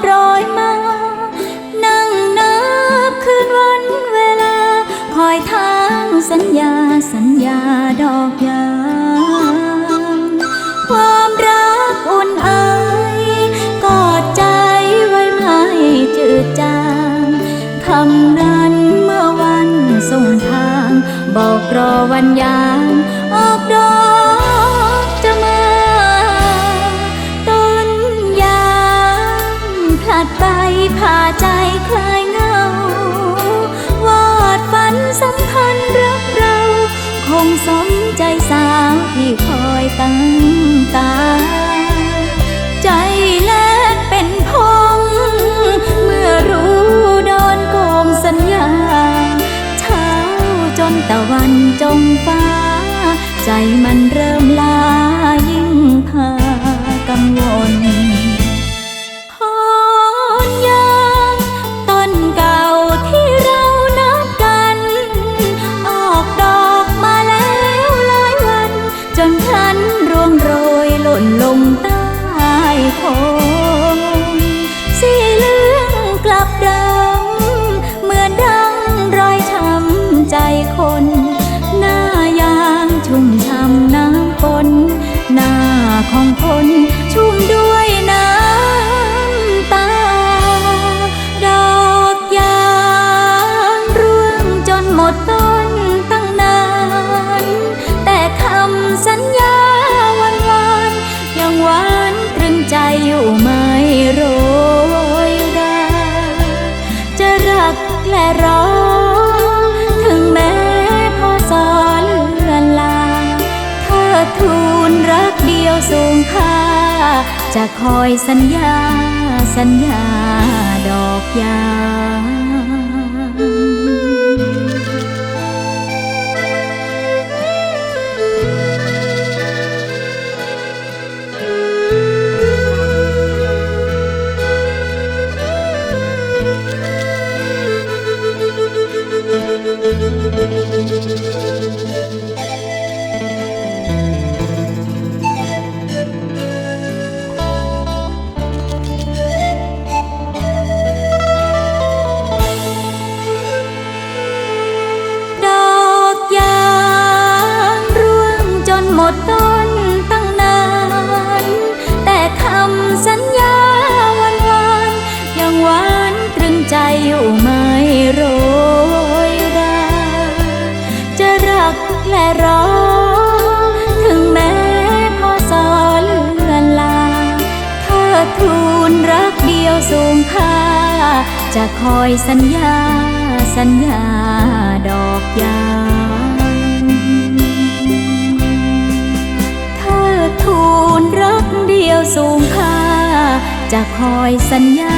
โปรยมา นั่งนับคืนวันเวลา คอยทางสัญญาสัญญาดอกยางความรักอุ่นไอายกอดใจไว้ไม่จืดจางคำนั้นเมื่อวันส่งทาง บอกรอวันยาง ใจสาวที่คอยตั้งตา ใจแลกเป็นพง เมื่อรู้โดนโกงสัญญา เช้าจนตะวันจงฟ้า ใจมันเริ่ม ฉันร่วงโรยหล่นลงใต้โค รอ ถึงแม้พอสอเลือนลางเธอทูลรักเดียวสูงค่า จะคอยสัญญาสัญญา ดต้นตั้งนาน แต่คำสัญญาวันวานๆยังหวานตรึงใจอยู่ไม่โรยราจะรักและรอ ถึงแม้พอสอนเลือนลางเธอทูลรักเดียวสูงค่า จะคอยสัญญา สัญญาดอกยา สูงค่าจะคอยสัญญา